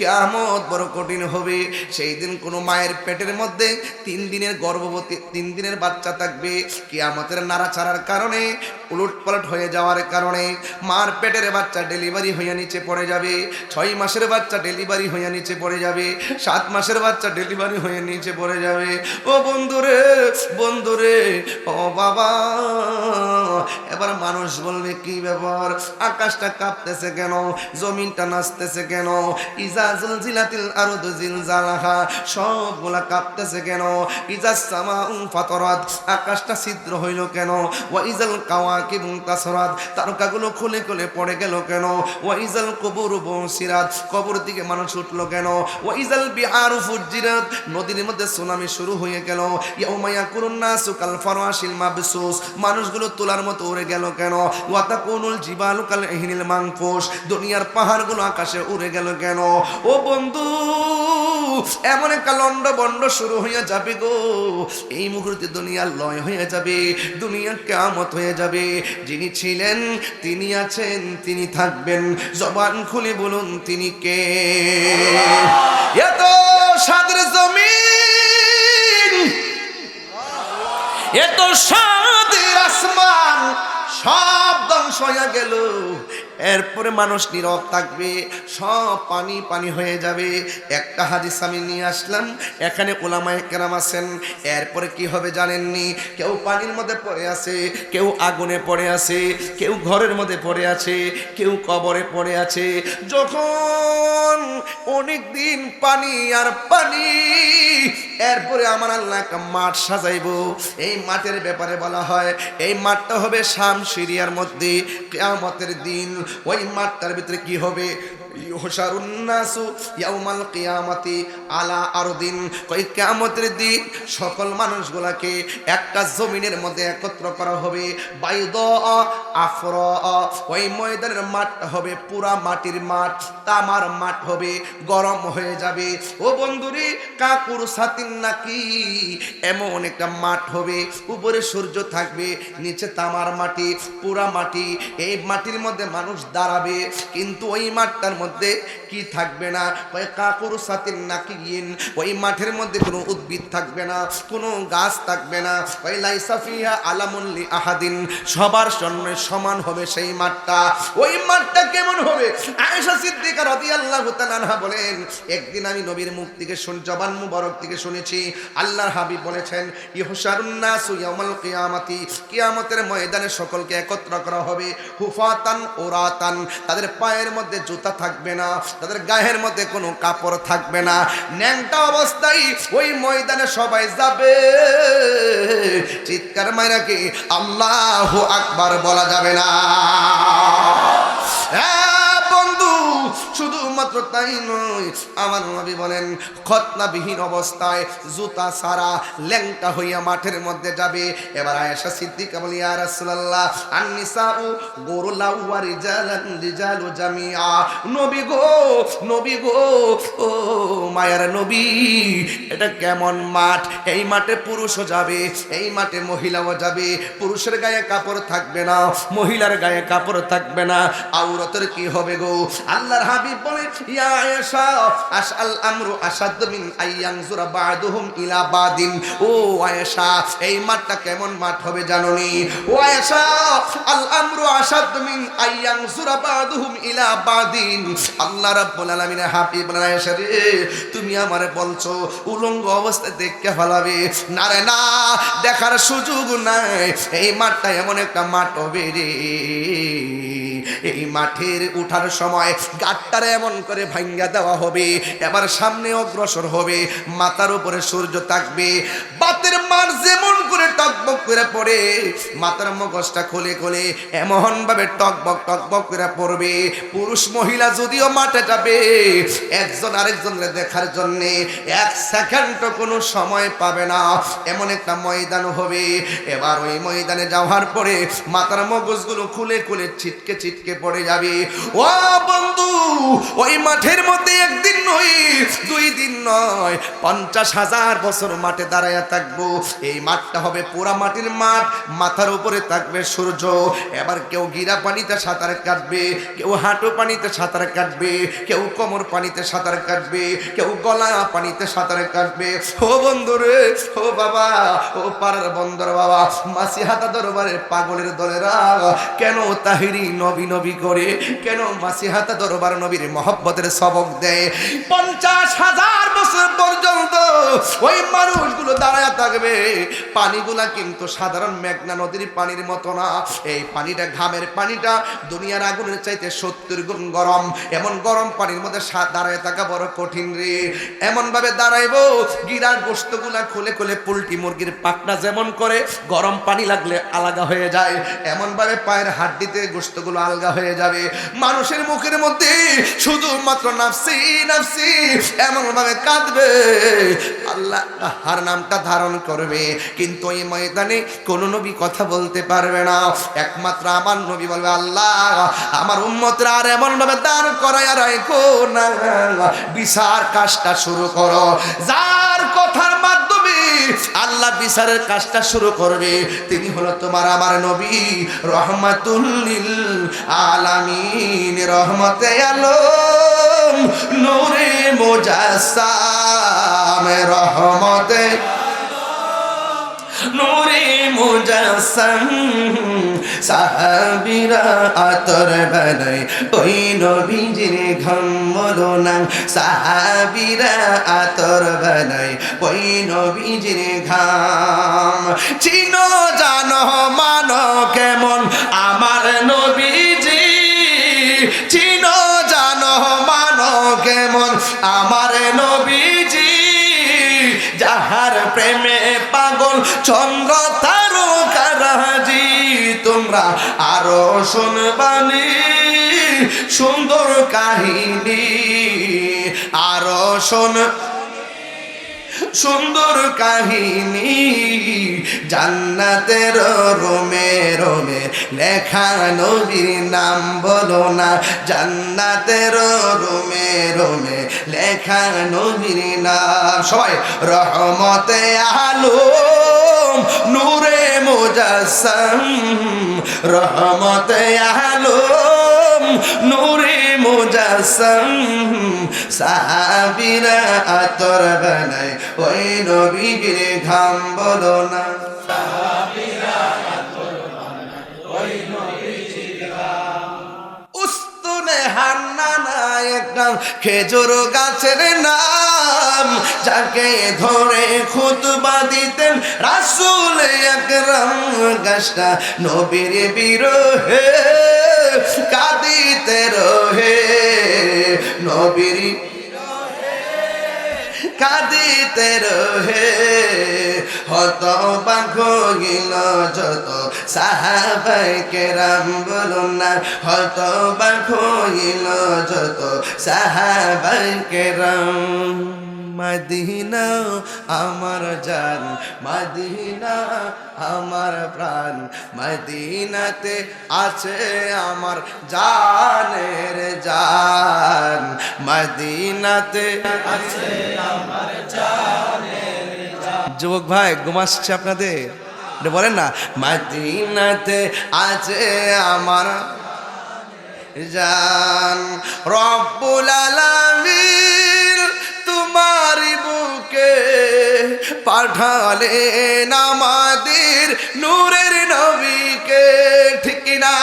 কেয়ামত বড় কঠিন হবে। সেই দিন কোনো মায়ের পেটের মধ্যে তিন দিনের গর্ভবতী তিন দিনের বাচ্চা থাকবে। কেয়ামতের নাড়াচাড়ার কারণে উলট পালট হয়ে যাওয়ার কারণে মার পেটের বাচ্চা ডেলিভারি হয়ে নিচে পড়ে যাবে। ছয় মাসের বাচ্চা ডেলিভারি হয়ে নিচে পড়ে যাবে। সাত মাসের বাচ্চা ডেলিভারি হয়ে নিচে পড়ে যাবে। ও বন্ধুরে বন্ধুরে, ও বাবা। এবার মানুষ বলবে, কি ব্যাপার? আকাশটা কাঁপতেছে কেন? জমিনটা নাচতেছে কেন? ইজা জিলজিলাতিল আরদু জিলজালাহা, সবগুলা কাঁপতেছে কেন? ইজা সামা ফাতরাত, আকাশটা ছিদ্র হইল কেন? ওয়া ইজাল তারকাগুলো খুলে খুলে পড়ে গেল কেন? ওয়া ইজাল কবুর বসিরাত, কবর দিকে মানুষ উঠল কেন? ওয়া ইজাল বিহারু ফুজিরাত নদীর মধ্যে সুনামি শুরু হয়ে গেল। ইয়াউমা ইয়াকুরুন নাসু কাল ফারাশিল মাবসুস, মানুষগুলো তোলার মতো উড়ে গেল কেন? ওয়া তাকুনুল জিবালু কাল ইহনিল মানফুস দুনিয়ার পাহাড়গুলো আকাশে উড়ে গেল কেন? ও বন্ধু, এমন একটা লন্ড বন্ড শুরু হয়ে যাবে গো। এই মুহূর্তে দুনিয়া লয় হয়ে যাবে, দুনিয়া কেমত হয়ে যাবে। যিনি ছিলেন, তিনি আছেন, তিনি থাকবেন। জবান খুলে বলুন, তিনি কে? এত সাদের জমিন, এত সাদের আসমান, সব ধ্বংস হয়ে গেল। এরপরে মানুষ নীরব থাকবে, সব পানি পানি হয়ে যাবে। একটা হাদিস আমি নিয়ে আসলাম, এখানে ওলামায় কেরাম আছেন। এরপরে কি হবে জানেননি? কেউ পানির মধ্যে পড়ে আছে, কেউ আগুনে পড়ে আছে, কেউ ঘরের মধ্যে পড়ে আছে, কেউ কবরে পড়ে আছে। যখন অনেক দিন পানি আর পানি এরপরে আমার আল্লাহ একটা মাঠ সাজাইব। এই মাঠের ব্যাপারে বলা হয়, এই মাঠটা হবে শাম সিরিয়ার মধ্যে। কেয়ামতের দিন ওই মাঠটার ভিতরে কি হবে? ইহশারুন্নাসু ইয়াউমাল কিয়ামাতি আলা আরদিন, কই কিয়ামতের দিন সকল মানুষগুলাকে একটা জমিনের মধ্যে একত্র করা হবে। ওই ময়দানের হবে, পুরা মাটির মাঠ, তামার মাঠ হবে, গরম হয়ে যাবে। ও বন্ধুরে, কাকুর সাতিন নাকি এমন একটা মাঠ হবে, উপরে সূর্য থাকবে, নিচে তামার মাটি, পুরা মাটি, এই মাটির মধ্যে মানুষ দাঁড়াবে, কিন্তু ওই মাঠটার মধ্যে কি থাকবে না? ওই কাকুর সাথে নাকি গিন? ওই মাঠের মধ্যে কোনো উদ্ভিদ থাকবে না, কোনো গাছ থাকবে না। ওই লাইসাফিয়া আলামুল্লি আহাদিন, সবার জন্য সমান হবে সেই মাঠটা। ওই মাঠটা কেমন হবে? আয়েশা সিদ্দিকা রাদিয়াল্লাহু তাআলা বলেন, একদিন আমি নবীর মুখ থেকে শুন, জবান মুবারক থেকে শুনেছি, আল্লাহর হাবিব বলেছেন, ইহশারুন নাসু ইয়াউমাল কিয়ামাতি, কিয়ামতের ময়দানে সকলকে একত্র করা হবে, হুফাতান ওরাতান তাদের পায়ের মধ্যে জুতা থাকবে না তাদের গায়ের মধ্যে কোনো কাপড় থাকবে না। ন্যাংটা অবস্থায় ওই ময়দানে সবাই যাবে। চিৎকার মাইরাকে আল্লাহ আকবার বলা যাবে না। হ্যাঁ, শুধুমাত্র তাই নয়, আমার নবী বলেন, খতনাবিহীন অবস্থায় জুতা সারা ল্যাংটা হইয়া মাঠের মধ্যে যাবে। এবার আয়েশা সিদ্দিকা বলি, ইয়া রাসূলুল্লাহ, আন-নিসাউ গুরুলাউ ওয়া রিজালান রিজালু জামিআ। নবী গো নবী গো, ও মায়ার নবী, এটা কেমন মাঠ? এই মাঠে পুরুষও যাবে, এই মাঠে মহিলাও যাবে। পুরুষের গায়ে কাপড় থাকবে না, মহিলার গায়ে কাপড় থাকবে না। আউরতের কি হবে গো? আল্লাহর হাবিব বলে তুমি আমারে বলছো, উলঙ্গ অবস্থায় দেখতে ফেলাবে। না রে, না, দেখার সুযোগ নাই। এই মাঠটা এমন একটা মাঠ হবে রে। এই মাঠের উঠার সময় গাটটারে এমন করে ভাঙ্গা দেওয়া হবে, এবার সামনে অগ্রসর হবে, মাথার উপরে সূর্য থাকবে, বাতের মার যেমন করে টকবক করে পড়ে, মাথার মগজটা খুলে খুলে এমন ভাবে টকবক টকবক করে পড়বে, পুরুষ মহিলা যদিও মাঠে যাবে, একজন আরেকজনের দেখার জন্য এক সেকেন্ড কোনো সময় পাবে না, এমন একটা ময়দান হবে, এবার ওই ময়দানে যাওয়ার পরে মাথার মগজগুলো খুলে খুলে ছিটকে ছিটকে পড়ে যাবে। ও বন্ধু, ওই মাঠের মধ্যে একদিন নয় দুই দিন নয়, পঞ্চাশ হাজার বছর মাঠে দাঁড়ায় থাকব। এই মাঠটা হবে পোড়া মাটির মাঠ, মাথার উপরে থাকবে সূর্য। এবার কেউ গিরা পানিতে সাঁতার কাটবে, কেউ হাঁটু পানিতে সাঁতার কাটবে, কেউ কোমর পানিতে সাঁতার কাটবে, কেউ গলা পানিতে সাঁতার কাটবে। ও বন্ধু রে, ও বাবা, ও পাড়ার বন্দর বাবা মাসি হাতা দরবারে পাগলের দলেরা, কেন তাহিরি নবী নবী করে কেন মাসি হাতা দরবার নবীর মহব্বতের সবক দেয়? পঞ্চাশ হাজার বছর পর্যন্ত ওই মানুষগুলো দাঁড়ায় থাকবে। পানিগুলা কিন্তু সাধারণ মেঘনা নদীর পানির মতো না। এই পানিটা ঘামের পানিটা দুনিয়ার আগুনের চাইতে সত্তর গুণ গরম। এমন গরম পানির মধ্যে দাঁড়ায় থাকা বড় কঠিন রে। এমন ভাবে দাঁড়াইবো, গিরার গোস্তগুলা খুলে খুলে পোলট্রি মুরগির পাকনা যেমন করে, গরম পানি লাগলে আলাদা হয়ে যায়। এমন ভাবে পায়ের হাড্ডিতে গোস্তগুলো আলগা হয়ে যাবে। মানুষের মুখের মধ্যে শুধুমাত্র নাফসি নাফসি, এমন ভাবে কাঁদবে। আল্লাহ হার নামটা ধারণ করবে। কিন্তু এই ময়দানে কোনো নবী কথা বলতে পারবে না। একমাত্র আমার নবী বলবে, আল্লাহ, আমার উম্মতরা আর এমন ভাবে দান করায় রাখো না। বিচার কাজটা শুরু করো। যার কথার মাধ্যমে আল্লাহ বিচারের কাজটা শুরু করবে। তিনি হলো তোমার আমার নবী। রহমাতুল্লিল আলামিন, রহমতে আলম, নূরে মোজাসাম রহমতে নূরে মুজাসম সাহাবিরা আতর বানাই ওই নবীজির ঘম্মলো না, সাহাবিরা আতর বানাই ওই নবীজির ঘাম। চিনো জানো, মানো কেমন আমার নবীজি? চিনো জানো, মানো কেমন আমার নবীজি? যাহার প্রেমে পাগল চন্দ্র তোমরা আরও শুনবানি, সুন্দর কাহিনী। আরও শোন। সুন্দর কাহিনী, জান্নাতের রোমে রোমে লেখা নবীর নাম বলো না। জান্নাতের রোমে রোমে লেখা নবীর নাম। সবাই, রহমতে আলম, নূরে মোজাসম রহমত আলম নূরে মোজাসম সাহাবিরা আতর বানায় ওই নবীর ঘাম বলো না। উস্তুনে একটা খেজুর গাছের নাম, যাকে ধরে খুতবা দিতেন রাসুল একরাম গাছটা নবীর বিরোহে, কাঁদিতে রোহে নবীর কাঁদিতে রহে। হত বাঘিল যত সাহাবাই কেরাম বলুন না হত বাঘিল যত সাহাবাই কেরাম। মদিনা, আমার জান মদিনা, আমার প্রাণ মদিনাতে আছে আমার জানের জান মদিনাতে আছে আমার জানের যুবক ভাই ঘুমাচ্ছে আপনাদের? বলেন না, মাদিনাতে আছে আমার জান। রব্বুল আলামিন তোমারি বুকে পাঠালেন আমাদের নূরের নবীকে ঠিক না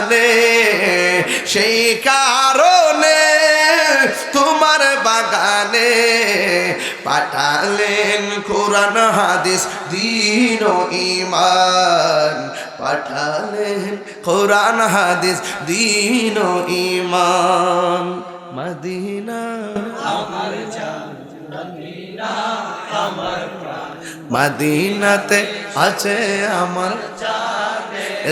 বাগানে সেই কারণে তোমার বাগানে পাঠালেন কোরআন, হাদিস, দিন ইমান পাঠালেন কোরআন, হাদিস, দিন ইমান মদিনা। মদিনাতে আছে আমার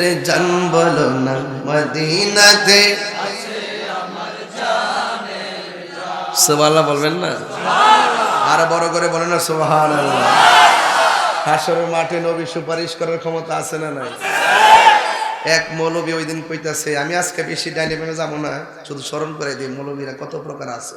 রে জান বলো না মদিনাতে। সুবহানাল্লাহ বলবেন না? আর বড় করে বলেন না সুবহানাল্লাহ। হাসরের মাঠে নবী সুপারিশ করার ক্ষমতা আছে না নাই? এক মৌলবী ওই দিন কইতাছে, আমি আজকে বেশি ডাইনে যাব না, শুধু স্মরণ করে দিই, মৌলবীরা কত প্রকার আছে?